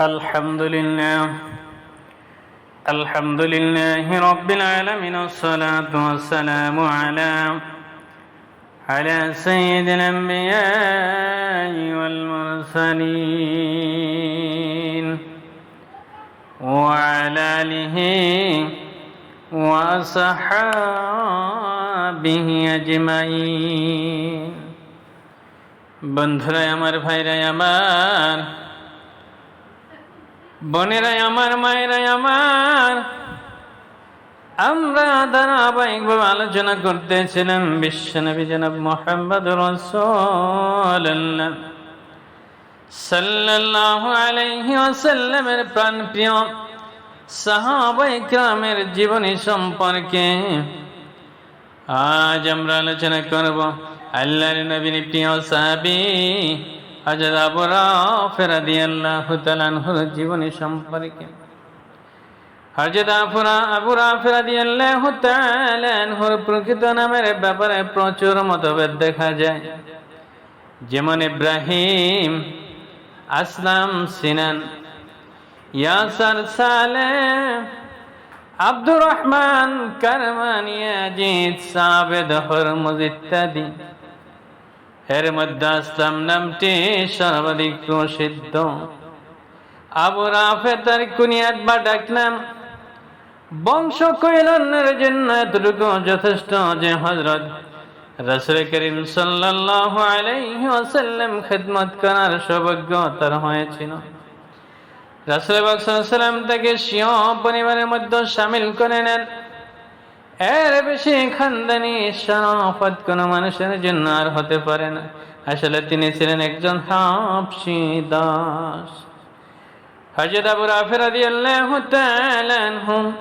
الحمد لله الحمد لله رب العالمين والصلاة والسلام على على سيد الأنبياء والمرسلين وعلى آله وأصحابه أجمعين বন্ধুরাই আমার ভাইরাই আমার বোনেরাই আমার, মায়েরাই আমার। আমরা ধারাবাহিকভাবে আলোচনা করতেছিলাম বিশ্বনবী জনাব মোহাম্মদ রসুল্লাহ সাল্লাল্লাহু আলাইহি ওয়াসাল্লামের প্রাণ প্রিয় সাহাবাই ক্রামের জীবনী সম্পর্কে আজ আমরা আলোচনা করব আল্লাহর নবীর প্রিয় সাহাবী জীবনী সম্পর্কে। আফরা প্রকৃত নামের ব্যাপারে প্রচুর মতভেদ দেখা যায়। যেমন ইব্রাহিম, আসলাম, সিনান, ইয়াসার, সালেম, আব্দুর রহমান কারমানিয়া আজিদ সাবেদ, হরমুজ ইত্যাদি। এর মধ্যে আসলাম নামটি সর্বাধিক প্রসিদ্ধ। আবু রাফে তার কুনিয়াত বা ডাকনাম বংশ কৈলনের জন্য এতটুকু যথেষ্ট যে হজরত রসুল করিম ওয়াসাল্লাম খেদমত করার সৌভাগ্য হয়েছিল। রাসুল সাল্লাম তাকে সিংহ পরিবারের মধ্যে সামিল করে নেন। এর বেশি খানদানি শরাফত কোন মানুষের জন্য আর হতে পারে না। আসলে তিনি ছিলেন একজন হাফসি দাস। হজরত আবু রাফি রাদিয়াল্লাহু তাআলা আনহু,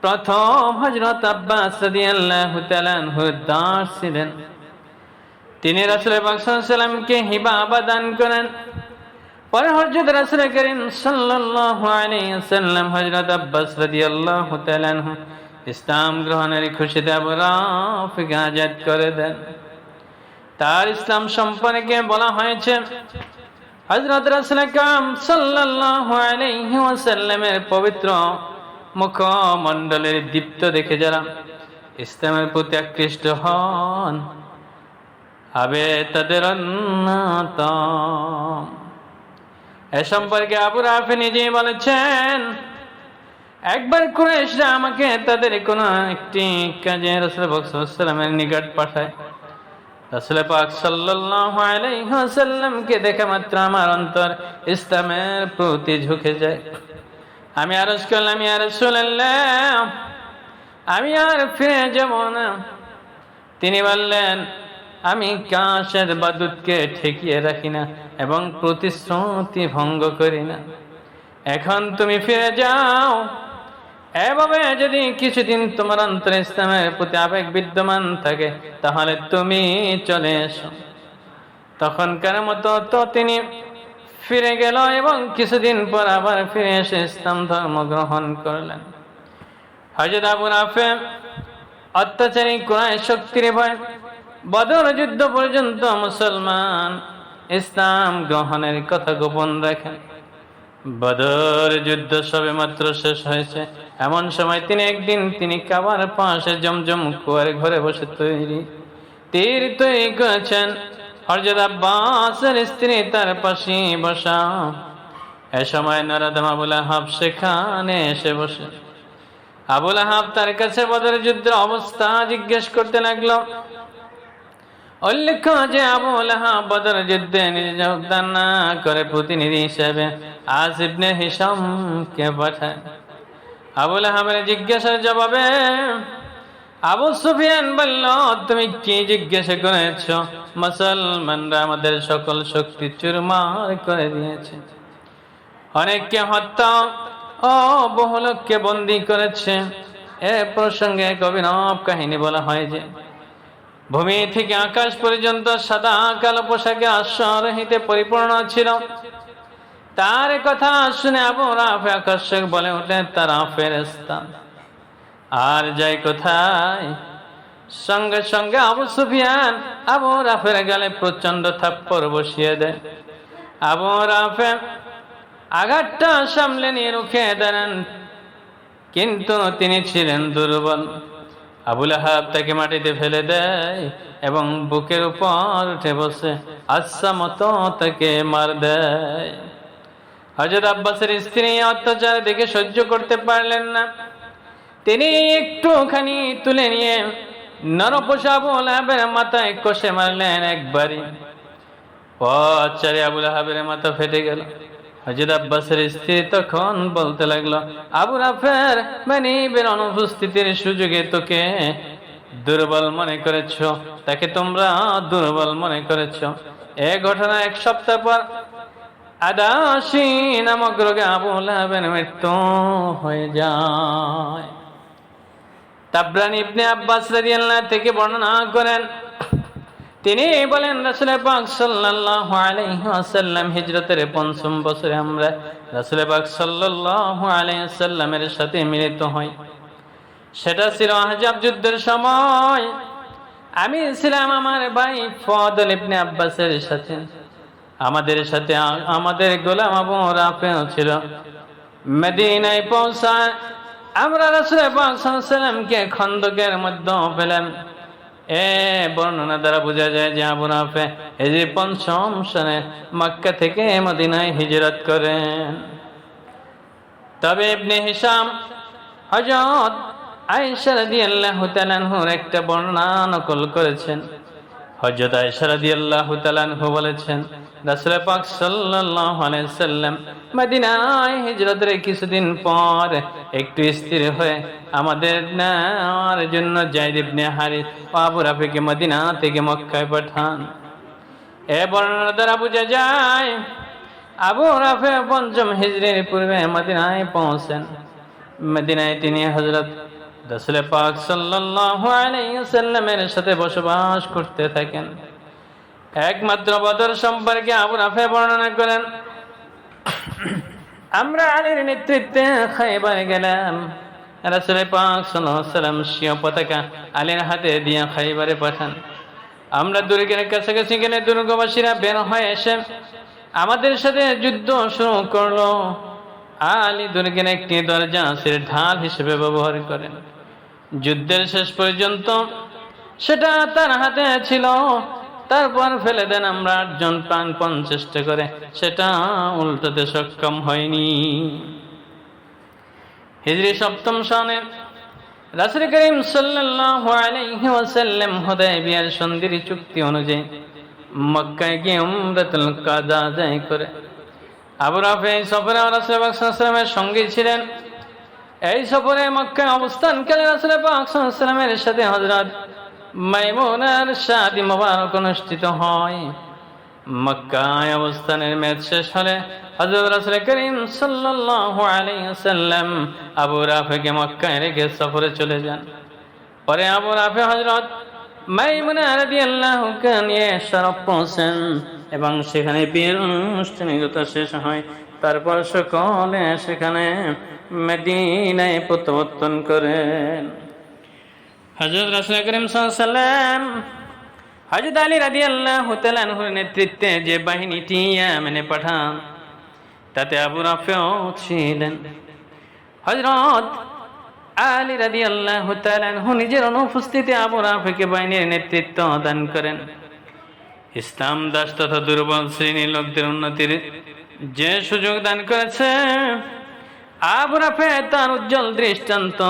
প্রথম হযরত আব্বাস রাদিয়াল্লাহু তাআলা আনহু দাস ছিলেন। তিনি রাসূল পাক সাল্লামকে হিবা দান করেন। পরে হযরত রাসূল করিম সাল্লাল্লাহু আলাইহি ওয়াসাল্লাম হযরত আব্বাস রাদিয়াল্লাহু তাআলা আনহু ইসলাম গ্রহণের খুশিতে রাফিকে আজাদ করে দেন। তার ইসলাম সম্পর্কে বলা হয়েছে, হযরত রাসূল কাম সাল্লাল্লাহু আলাইহি ওয়াসাল্লামের পবিত্র মুখমণ্ডলের দীপ্ত দেখে যারা ইসলামের প্রতি আকৃষ্ট হন হবে তাদের এ সম্পর্কে আবু রাফি নিজেই বলেছেন একবার কুরেশরা আমাকে তাদের কোন একটি কাজে রসুল বকসালামের নিকট পাঠায়। মাত্র আমার অন্তর ইসলামের প্রতি ঝুঁকে যায়। আমি আমি আর ফিরে যাব না। তিনি বললেন, আমি কাশের বাদুতকে ঠেকিয়ে রাখি না এবং প্রতিশ্রুতি ভঙ্গ করি না। এখন তুমি ফিরে যাও। এভাবে যদি কিছুদিন তোমার অন্তর ইসলামের প্রতি আবেগ বিদ্যমান থাকে, তাহলে তুমি চলে এসো। তখনকার মতো তো তিনি ফিরে গেল এবং কিছুদিন পর আবার ফিরে এসে ইসলাম ধর্ম গ্রহণ করলেন। হজরত আবু রাফে অত্যাচারী কোরআন শক্তির ভয় বদর যুদ্ধ পর্যন্ত মুসলমান ইসলাম গ্রহণের কথা গোপন রাখেন। বদর যুদ্ধ সবে মাত্র শেষ হয়েছে। এমন সময় তিনি একদিন তিনি কাবার পাশে জমজম কুয়ার ঘরে বসে তৈরি, তীর তৈরি করেছেন। হরজত আব্বাসের স্ত্রী তার পাশে বসা। এ সময় নরাদম আবুল আহাব সেখানে এসে বসে। আবুল আহাব তার কাছে বদর যুদ্ধের অবস্থা জিজ্ঞেস করতে লাগল, উল্লেখ্য যে আবু লাহাব বদর যুদ্ধে নিজে যোগদান না করে প্রতিনিধি হিসেবে আসিবনে হিসামকে পাঠায়। আবু লাহাবের জিজ্ঞাসার জবাবে, আবু সুফিয়ান বলল, তুমি কি জিজ্ঞাসা করেছ? মুসলমানরা আমাদের সকল শক্তি চুরমার করে দিয়েছে। অনেককে হত্যা ও বহু লোককে বন্দি করেছে। এ প্রসঙ্গে এক অভিনব কাহিনী বলা হয় যে, ভূমি থেকে আকাশ পর্যন্ত সাদা কালো পোশাকে আশ্বরহিতে পরিপূর্ণ ছিল। তার কথা শুনে আবু রাফে আকর্ষক বলে উঠলেন, তারা ফেরেস্তা আর যাই কোথায়? সঙ্গে সঙ্গে আবু সুফিয়ান আবু রাফের গেলে প্রচণ্ড থাপ্পর বসিয়ে দেয়। আবু রাফে আঘাতটা সামলে নিয়ে রুখে দাঁড়ান, কিন্তু তিনি ছিলেন দুর্বল। আবুল হাব তাকে মাটিতে ফেলে দেয় এবং বুকের উপর উঠে বসে আচ্ছা মতো তাকে মার দেয়। হজরত আব্বাসের স্ত্রী অত্যাচার দেখে সহ্য করতে পারলেন না। তিনি একটুখানি তুলে নিয়ে নরপোষা আবুল আহাবের মাথায় কষে মারলেন একবারই। পচারে আবুল আহাবের মাথা ফেটে গেল। হজরত আব্বাসের স্ত্রী তখন বলতে লাগল, আবু রাফের মানিবের অনুপস্থিতির সুযোগে তোকে দুর্বল মনে করেছ, তাকে তোমরা দুর্বল মনে করেছ। এ ঘটনা এক সপ্তাহ পর আদাসী নামক রোগে আবুল মৃত্যু হয়ে যায়। তাবরানি ইবনে আব্বাস রাদিয়াল্লাহু থেকে বর্ণনা করেন, তিনি বলেন, রাসূল পাক সাল্লাল্লাহু আলাইহি ওয়াসাল্লাম হিজরতের পঞ্চম বছরে আমরা রাসূল পাক সাল্লাল্লাহু আলাইহি ওয়াসাল্লামের সাথে মিলিত হই। সেটা ছিল আহজাব যুদ্ধের সময়। আমি ছিলাম আমার ভাই ফদল ইবনে আব্বাসের সাথে। আমাদের সাথে আমাদের গোলাম আবু রাফেও ছিল। মদিনায় পৌঁছায় আমরা রাসূল পাক সাল্লাল্লাহু আলাইহি ওয়াসাল্লামকে খন্দকের মধ্যে পেলাম এ বর্ণনা দ্বারা বোঝা যায় যে আবু রাফে এই যে পঞ্চম সনে মক্কা থেকে মদিনায় হিজরত করেন। তবে ইবনে হিসাম হযরত আয়েশা রাদিয়াল্লাহু তাআলার একটা বর্ণনা নকল করেছেন। হযরত আয়েশা রাদিয়াল্লাহু তাআলা বলেছেন রাসূল পাক সাল্লাল্লাহু আলাইহি সাল্লাম মদিনায় হিজরতের কিছুদিন পর একটু স্থির হয়ে আমাদের নেওয়ার জন্য জাইদ ইবনে হারিস আবু রাফিকে মদিনা থেকে মক্কায় পাঠান। এ বর্ণনা দ্বারা বোঝা যায় আবু রাফে পঞ্চম হিজরির পূর্বে মদিনায় পৌঁছেন। মদিনায় তিনি হজরত রসুল পাক সাল্লাল্লাহু আলাইহি সাল্লামের সাথে বসবাস করতে থাকেন। একমাত্র বদর সম্পর্কে আবু রাফে বর্ণনা করেন, আমরা আলীর নেতৃত্বে খাইবার গেলাম। রাসুল পাক সাল্লাম পতাকা আলীর হাতে দিয়ে খাইবারে পাঠান। আমরা দুর্গের কাছাকাছি গেলে দুর্গবাসীরা বের হয়ে এসে আমাদের সাথে যুদ্ধ শুরু করল। আলী দুর্গের একটি দরজা সে ঢাল হিসেবে ব্যবহার করেন। যুদ্ধের শেষ পর্যন্ত সেটা তার হাতে ছিল। তারপর ফেলে দেন আমরা আটজন প্রাণপণ চেষ্টা করে। সেটা উল্টাতে সক্ষম হয়নি। হিজরি সপ্তম সনে রাসুল করিম সাল্লাল্লাহু আলাইহি ওয়াসাল্লাম সন্ধির চুক্তি অনুযায়ী মক্কায় গিয়ে উমরাতুল কাদা আদায় করে। আবু এই সফরে রাসুল পাক সঙ্গে ছিলেন। এই সফরে মক্কায় অবস্থানকালে রাসুল পাক সাল্লামের সাথে হযরত মাইমুনার শাদি মোবারক অনুষ্ঠিত হয়। মক্কায় অবস্থানের মেয়াদ শেষ হলে হযরত রাসূল করিম সাল্লাল্লাহু আলাইহি ওয়াসাল্লাম আবু রাফেকে মক্কায় রেখে সফরে চলে যান। পরে আবু রাফে হযরত মাইমুনা রাদিয়াল্লাহু কে নিয়ে শরফ পৌঁছেন এবং সেখানে বিয়ের অনুষ্ঠানিকতা শেষ হয়। তারপর সকলে সেখানে মদিনায় প্রত্যাবর্তন করেন। হযরত রাসূল করিম ওয়াসাল্লাম হজরত আলী রাদি আল্লাহ তালানহুর নেতৃত্বে যে বাহিনীটি ইয়ামেনে পাঠান, তাতে আবু রাফেও ছিলেন। হজরত আলী রাদি আল্লাহ তালানহু নিজের অনুপস্থিতি আবু রাফেকে বাহিনীর নেতৃত্ব দান করেন। ইসলাম দাস তথা দুর্বল শ্রেণির লোকদের উন্নতির যে সুযোগ দান করেছে, আবু রাফে তার উজ্জ্বল দৃষ্টান্ত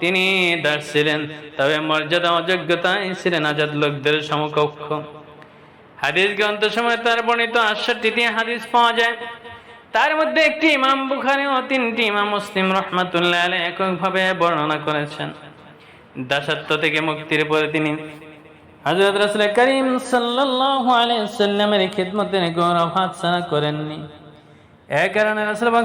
তিনি দাস ছিলেন। তবে মর্যাদা অযোগ্যতায় ছিলেন আজাদ লোকদের সমকক্ষ। হাদিস গ্রন্থ সময় তার বর্ণিত আটষট্টিটি হাদিস পাওয়া যায়। তার মধ্যে একটি ইমাম বুখারি ও তিনটি ইমাম মুসলিম রহমাতুল্লাহ আলাই এককভাবে বর্ণনা করেছেন। দাসত্ব থেকে মুক্তির পরে তিনি হযরত রাসুল করিম সাল্লাল্লাহু আলাইহি সাল্লামের খিদমতের গৌরব হাতছাড়া করেননি। এ কারণে রাসূল পাক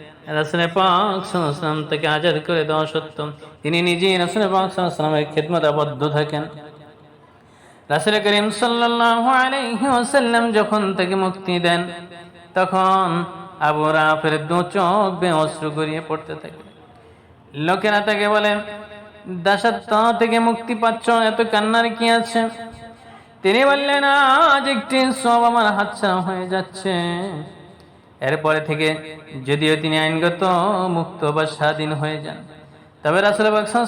তাকে আজাদ করে তিনি নিজেই আবদ্ধ থাকেন। যখন তাকে মুক্তি দেন, তখন আবু রাফের দু চোখ বে অশ্রু গড়িয়ে পড়তে থাকে। লোকেরা তাকে বলে, দাসত্ব থেকে মুক্তি পাচ্ছ, এত কান্নার কি আছে? তিনি বললেন, আজ একটি সব আমার হাতছাড়া হয়ে যাচ্ছে। এরপরে থেকে যদিও তিনি আইনগত মুক্ত বা স্বাধীন হয়ে যান, তবে রাসুল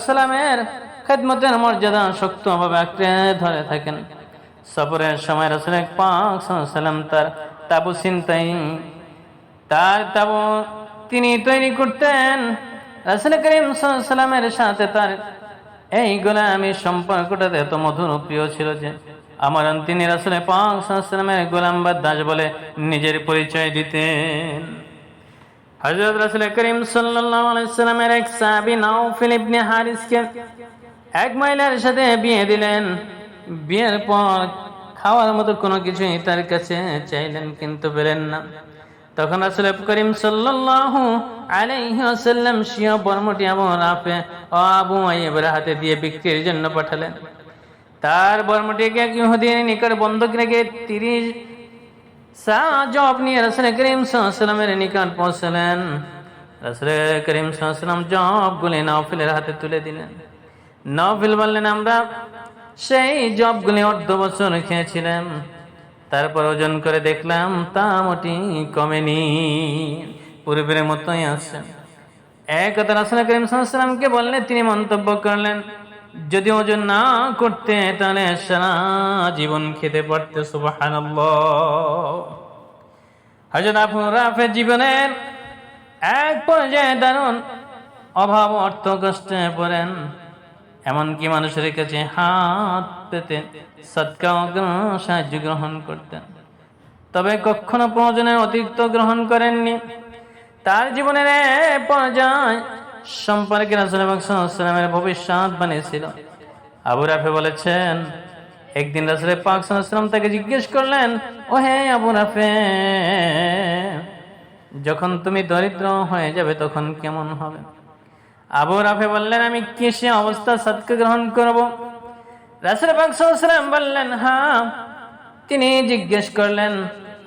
সাল্লামের খেদমতের মর্যাদা শক্তভাবে আঁকড়ে ধরে থাকেন। সফরের সময় রাসুল পাক তার তাবু চিন্তাই তার তাবু তিনি তৈরি করতেন। রাসুল করিম সাল্লামের সাথে তার এই গোলামি সম্পর্কটাতে এত মধুর প্রিয় ছিল যে আমার তিনি রাসুল গোলাম বা দাস বলে নিজের পরিচয় দিতেন। হযরত রাসূল করিম সাল্লামের এক সাহাবী নাওফিল ইবনে হারিসকে এক মহিলার সাথে বিয়ে দিলেন। বিয়ের পর খাওয়ার মতো কোনো কিছুই তার কাছে চাইলেন কিন্তু পেলেন না। তখন রাসূল করিম সাল্লাল্লাহু আলাইহি ওয়াসাল্লাম বর্মটি আবু রাফে আবু আইয়ুবের হাতে দিয়ে বিক্রির জন্য পাঠালেন। তার বর্মটিকে এক ইহুদির নিকট বন্ধক রেখে তিরিশ জব নিয়ে রসুল করিম সাল্লামের নিকট পৌঁছলেন। রসুল করিম সাল্লাম জবগুলি নফিলের হাতে তুলে দিলেন। নফিল বললেন, আমরা সেই জবগুলি অর্ধ বছর খেয়েছিলাম। তারপর ওজন করে দেখলাম তা মোটি কমেনি। পূর্বের মতোই আছে। এক কথা রাসুল করিম সাল্লামকে বললেন তিনি মন্তব্য করলেন যদি ওজন না করতে তাহলে সারা জীবন খেতে পারতে সুবাহান হজরত আবু রাফের জীবনের এক পর্যায়ে দারুণ অভাব, অর্থ কষ্টে পড়েন। এমনকি মানুষের কাছে হাত পেতে সৎকা সাহায্য গ্রহণ করতেন। তবে কখনো প্রয়োজনের অতিরিক্ত গ্রহণ করেননি। তার জীবনের পর্যায় সম্পর্কে রাসুলের ভবিষ্যৎ বানিয়েছিল। আবু রাফে বলেছেন, একদিন রাসুলের পাক সাল্লাম তাকে জিজ্ঞেস করলেন ও হে আবু রাফে, যখন তুমি দরিদ্র হয়ে যাবে তখন কেমন হবে? আবু রাফে বললেন, আমি কিসে অবস্থা সৎকে গ্রহণ করব? রাসুল পাক সাল্লাম বললেন হ্যাঁ তিনি জিজ্ঞেস করলেন,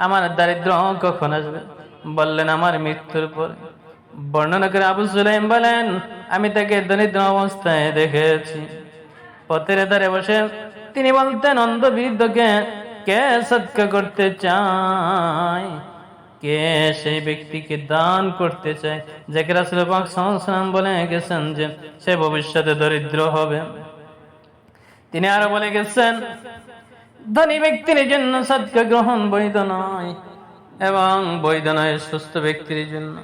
আমার দারিদ্র কখন আসবে? বললেন, আমার মৃত্যুর পরে। বর্ণনা করে আবু সুলাইম বলেন, আমি তাকে দরিদ্র অবস্থায় দেখেছি। পথের ধারে বসে তিনি বলতেন, অন্ধবৃদ্ধকে কে সৎকা করতে চায়? কে সেই ব্যক্তিকে দান করতে চায়? যাকে রাসুল সাল্লাম বলে গেছেন যে, সে ভবিষ্যতে দরিদ্র হবে। তিনি আরও বলে গেছেন, ধনী ব্যক্তির জন্য সৎকা গ্রহণ বৈধ নয় এবং বৈধ নয় সুস্থ ব্যক্তির জন্য।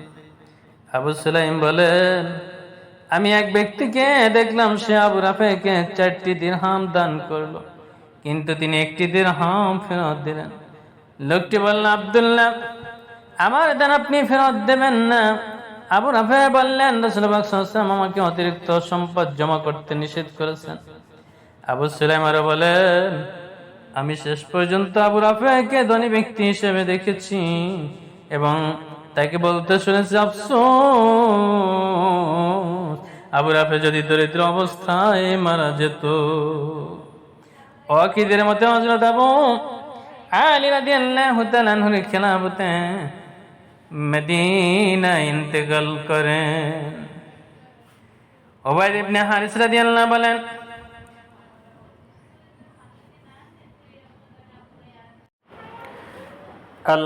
আবু সালাইম বলেন আমি এক ব্যক্তিকে দেখলাম, সে আবু রাফেকে চারটি দিরহাম দান করল। কিন্তু তিনি একটি দিরহাম ফেরত দিলেন। লোকটি বলল, আবদুল্লাহ, আমার দান আপনি ফেরত দেবেন না। আবু রাফে বললেন রসুলাম আমাকে অতিরিক্ত সম্পদ জমা করতে নিষেধ করেছেন। আবু সুলাইম আরও বলেন আমি শেষ পর্যন্ত আবু রাফেকে ধনী ব্যক্তি হিসেবে দেখেছি এবং তাকে বলতে শুনেছি, আফসোস, আবু রাফে যদি দরিদ্র অবস্থায় মারা যেত। অকিদের মতে হজরত আবু আলী রাদিয়াল্লাহু তাআলা আনহুর খেলাফতে মদিনা ইন্তেকাল করেন। ওবাইদ ইবনে হারিস রাদিয়াল্লাহু বলেন আল